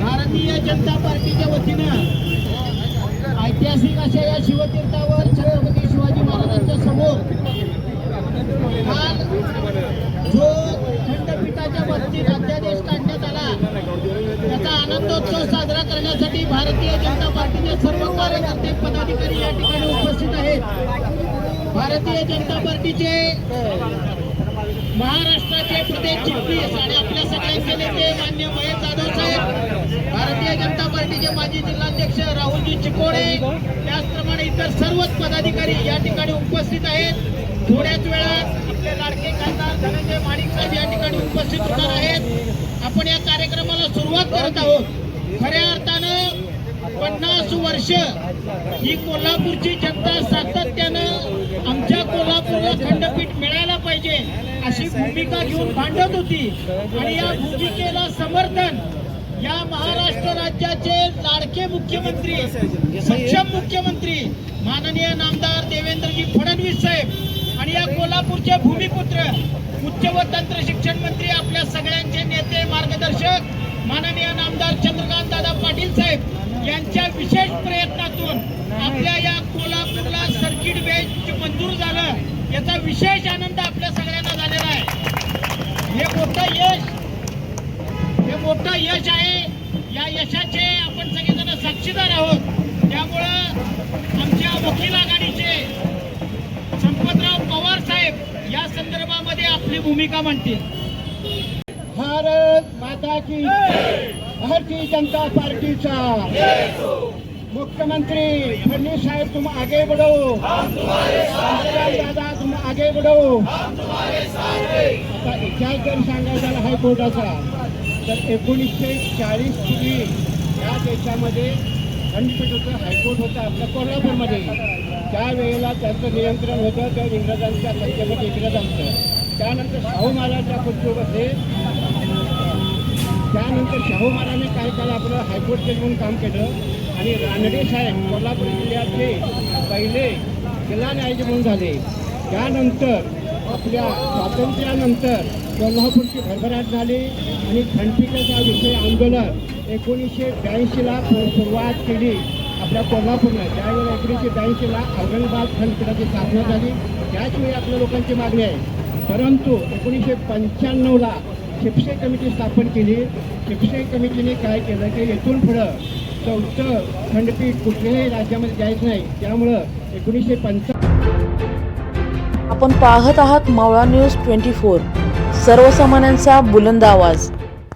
भारतीय जनता पार्टीच्या वतीनं ऐतिहासिक अशा या शिवतीर्थावर भारतीय जनता पार्टीचे सर्व कार्यकर्ते पदाधिकारी या ठिकाणी उपस्थित आहेत. भारतीय जनता पार्टीचे महाराष्ट्राचे प्रदेश चिटणीस आणि आपल्या सगळ्यांचे नेते मान्य महेश जाधव साहेब भारतीय जनता पार्टीचे माजी जिल्हाध्यक्ष राहुलजी चिकोडे त्याचप्रमाणे इतर सर्वच पदाधिकारी या ठिकाणी उपस्थित आहेत. थोड्याच वेळात आपले लाडके खासदार धनंजय माणिक साहेब या ठिकाणी उपस्थित होणार आहेत. आपण या कार्यक्रमाला सुरुवात करत आहोत. पन्नास वर्ष ही कोल्हापूरची जनता सातत्यानं आमच्या कोल्हापूरला खंडपीठ मिळायला पाहिजे अशी भूमिका घेऊन भांडत होती. आणि या भूमिकेला समर्थन या महाराष्ट्र राज्याचे लाडके मुख्यमंत्री सक्षम मुख्यमंत्री माननीय नामदार देवेंद्रजी फडणवीस साहेब आणि या कोल्हापूरचे भूमिपुत्र उच्च व तंत्र शिक्षण मंत्री आपल्या सगळ्यांचे नेते मार्गदर्शक माननीय साहेब यांच्या विशेष प्रयत्नातून आपल्या या कोल्हापूरला सर्किट बेंच मंजूर झालं. याचा विशेष आनंद आपल्या सगळ्यांना झालेला आहे. हे मोठं यश हे मोठं यश आहे. या यशाचे आपण सगळेजण साक्षीदार आहोत. त्यामुळं आमच्या वकील आघाडीचे संपतराव पवार साहेब या संदर्भामध्ये आपली भूमिका मांडतील. भारत माता की भारतीय जनता पार्टीचा. मुख्यमंत्री फडणवीस साहेब तुम आगे बढ़ो दादा तुम आगे बढ़ो आता इतिहास जर सांगायचा झाला हायकोर्टाचा तर एकोणीसशे चाळीस पूर्वी या देशामध्ये खंडपीठ हायकोर्ट होतं आपल्या कोल्हापूरमध्ये. त्यावेळेला त्यांचं नियंत्रण होतं त्या इंग्रजांच्या सत्तेमध्ये इंग्रजांचं त्यानंतर शाहू महाराजच्या खुर्चीवर त्यानंतर शाहू महाराजांनी काय काल आपलं हायकोर्ट जज म्हणून काम केलं आणि रानडे साहेब कोल्हापूर जिल्ह्यातले पहिले जिल्हा न्यायाधीश म्हणून झाले. त्यानंतर आपल्या स्वातंत्र्यानंतर कोल्हापूरची भरभराट झाली आणि खंडपीठाचा विषय आंदोलन एकोणीसशे ब्याऐंशीला सुरुवात केली आपल्या कोल्हापूरनं. त्यावेळेला एकोणीसशे ब्याऐंशीला औरंगाबाद खंडपीठाची स्थापना झाली. त्याचवेळी आपल्या लोकांची मागणी आहे. परंतु एकोणीसशे पंच्याण्णवला शिपसे कमिटी स्थापन केली. शिपसे कमिटीने काय केलं की येथून पुढं चौथं खंडपीठ कुठल्याही राज्यामध्ये जायचं नाही. त्यामुळं एकोणीसशे पंचा आपण पाहत आहात मावळा न्यूज ट्वेंटी फोर. सर्वसामान्यांचा बुलंद आवाज.